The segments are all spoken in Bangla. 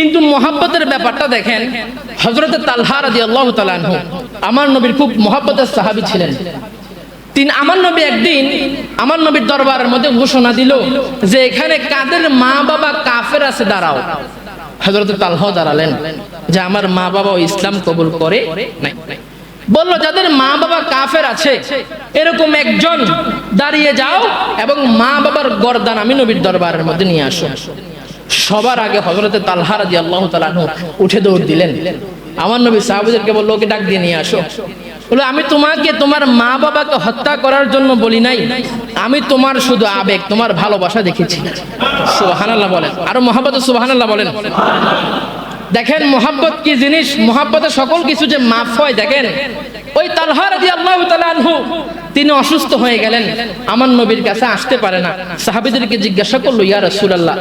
কিন্তু মোহাব্বতের ব্যাপারটা দেখেন হজরত তালহা রাজি আল্লাহ তালানহু আমার নবীর খুব মোহাব্বতের সাহাবি ছিলেন। তিনি, আমার নবী একদিন আমার নবীর দরবারের মধ্যে ঘোষণা দিল যে এখানে কাদের মা বাবা কাফের আছে, দাঁড়াও। হজরত তালহ দাঁড়ালেন যে আমার মা বাবা ইসলাম কবুল করে নাই। বলল, যাদের মা বাবা কাফের আছে, এরকম একজন দাঁড়িয়ে যাও এবং মা বাবার গরদান আমি নবীর দরবারের মধ্যে নিয়ে আসো। সবার আগে হজরতে তালহা রাজি আল্লাহ তালানহু উঠে দৌড় দিলেন। আমার নবী সাহাবিদেরকে বলল, ওকে ডাক দিয়ে নিয়ে আসো। বলে আমি তোমাকে, তোমার মা বাবাকে হত্যা করার জন্য বলি নাই। আমি তোমার শুধু আবেগ, তোমার ভালোবাসা দেখেছি। সুবহানাল্লাহ বলেন। আরও মহাব্বত সুবহানাল্লাহ বলেন। দেখেন, মোহাব্বত কি জিনিস? মোহাব্বতে সকল কিছু যে মাফ হয়, দেখেন। ওই তালহা রাজি আল্লাহ তালানহু তিনি অসুস্থ হয়ে গেলেন। আমার নবীর কাছে আসতে পারে না। সাহাবিদেরকে জিজ্ঞাসা করল, ইয়া রাসূলুল্লাহ,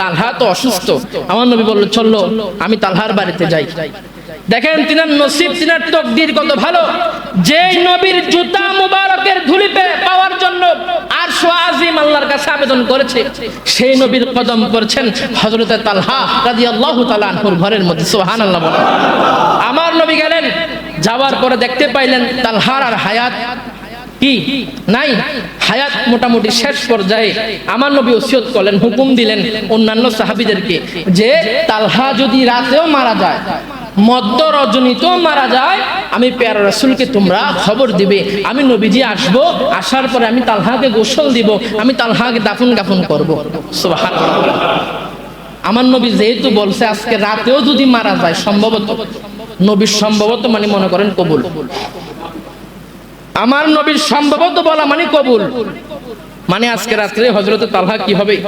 তালহা তো অসুস্থ? আমার নবী বলল চলল আমি তালহার বাড়িতে যাই। দেখেন, তিনার নসিব, তিনার তকদির কত ভালো। যেই নবীর জুতা মুবারকের ধুলি পাওয়ার জন্য আর আজিম আল্লাহর কাছে আবেদন করেছে, সেই নবীর কদম করছেন হযরতে তালহা রাদিয়াল্লাহু তাআলা আনহুর ঘরের মধ্যে, সুবহানাল্লাহ বলেন। আমার নবী গেলেন যাওয়ার পরে দেখতে পাইলেন তালহার আর হায়াত কি? নাই। হায়াত মোটামুটি শেষ পর্যায়ে আমার নবী ওসিয়ত করলেন, হুকুম দিলেন অন্যান্য সাহাবীদেরকে যে তালহা যদি রাতেও মারা যায় মধ্য রজনীতেও মারা যায়, আমি পেয়ার রাসূলকে তোমরা খবর দিবে। আমি নবীজি আসব, আসার পরে আমি তালহাকে গোসল দিব, আমি তালহাকে দাফন গাফন করব। আমার নবী যেহেতু বলছে, আজকে রাতেও যদি মারা যায়, সম্ভবত নবীর সম্ভবত মানে মনে করেন কবুল। আমার নবীর সম্ভবত বলা মানে কবুল। মানে আজকে রাত্রে হজরত তালহা কি হবে?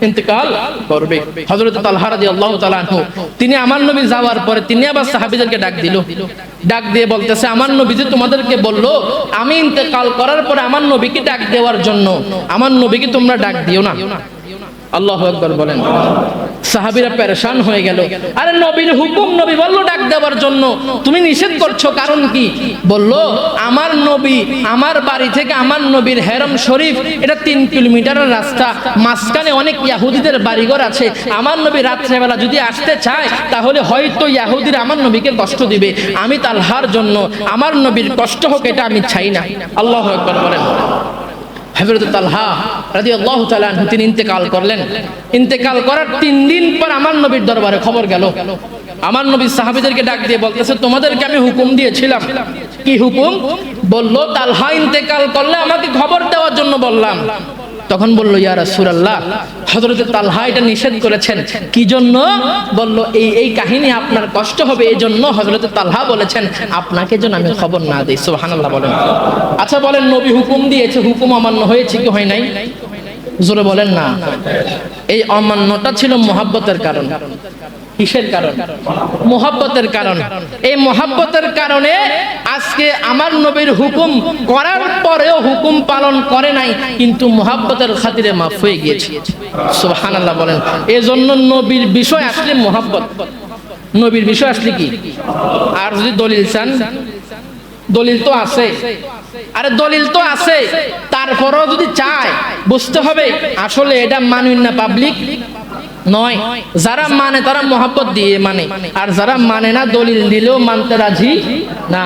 ইন্তেকাল করবে। হজরত তালহা রাদিয়াল্লাহু তাআলা আনহু, তিনি আমার নবী যাওয়ার পরে তিনি আবার সাহাবীদেরকে ডাক দিল। ডাক দিয়ে বলতেছে, আমার নবী যে তোমাদেরকে বলল, আমি ইন্তেকাল করার পরে আমার নবীকে ডাক দেওয়ার জন্য, আমার নবীকে তোমরা ডাক দিও না। আল্লাহ আকবার বলেন। সাহাবীরা পেরেশান হয়ে গেল। আরে নবীর হুকুম নবী বলল, ডাক দেওয়ার জন্য। তুমি নিষেধ করছ, কারণ কি? বলল, আমার নবী আমার বাড়ি থেকে আমার নবীর হেরম শরীফ, এটা তিন কিলোমিটারের রাস্তা। মাঝখানে অনেক ইয়াহুদিদের বাড়িঘর আছে। আমার নবী রাত্রেবেলা যদি আসতে চায়, তাহলে হয়তো ইয়াহুদিরা আমার নবীকে কষ্ট দিবে। আমি তালহার জন্য, আমার নবীর কষ্ট হোক, এটা আমি চাই না। আল্লাহ একবার বলেন। আনহু তিনি ইন্তেকাল করলেন। ইন্তেকাল করার তিন দিন পর আমার নবীর দরবারে খবর গেল। আমার নবীর সাহাবিদেরকে ডাক দিয়ে তোমাদেরকে আমি হুকুম দিয়েছিলাম। কি হুকুম? বলল, তালহা ইন্তেকাল করলে আমাকে খবর দেওয়ার জন্য বললাম। তখন বলল, ইয়া রাসূলুল্লাহ, হযরত তালহা এটা নিষেধ করেছেন। কি জন্য? বলল, এই এই কাহিনী আপনার কষ্ট হবে এই জন্য হযরত তালহা বলেছেন, আপনাকে যেন আমি খবর না দিই। সুবহানাল্লাহ বলেন। আচ্ছা বলেন, নবী হুকুম দিয়েছে, হুকুম অমান্য হয়েছে কি হয় নাই? জোরে বলেন না। এই অমান্যটা ছিল মোহাব্বতের কারণ। কিসের কারণ? মোহাব্বতের কারণ। এই মোহাব্বতের কারণে আজকে আমার নবীর হুকুম করার পরেও হুকুম পালন করে নাই, কিন্তু মোহাব্বতের খাতিরে মাফ হয়ে গিয়েছে। সুবহানাল্লাহ বলেন। এজন্য নবীর বিষয় আসলে মোহাব্বত। নবীর বিষয় আসলে কি? আর যদি দলিল চান, দলিল তো আছে। আরে দলিল তো আছে। তারপরও যদি চায়, বুঝতে হবে আসলে এটা মানুন না পাবলিক নয়, যারা মানে তারা মোহাব্বত দিয়ে মানে। আর যারা মানে না, দলিল দিলেও মানতে রাজি না।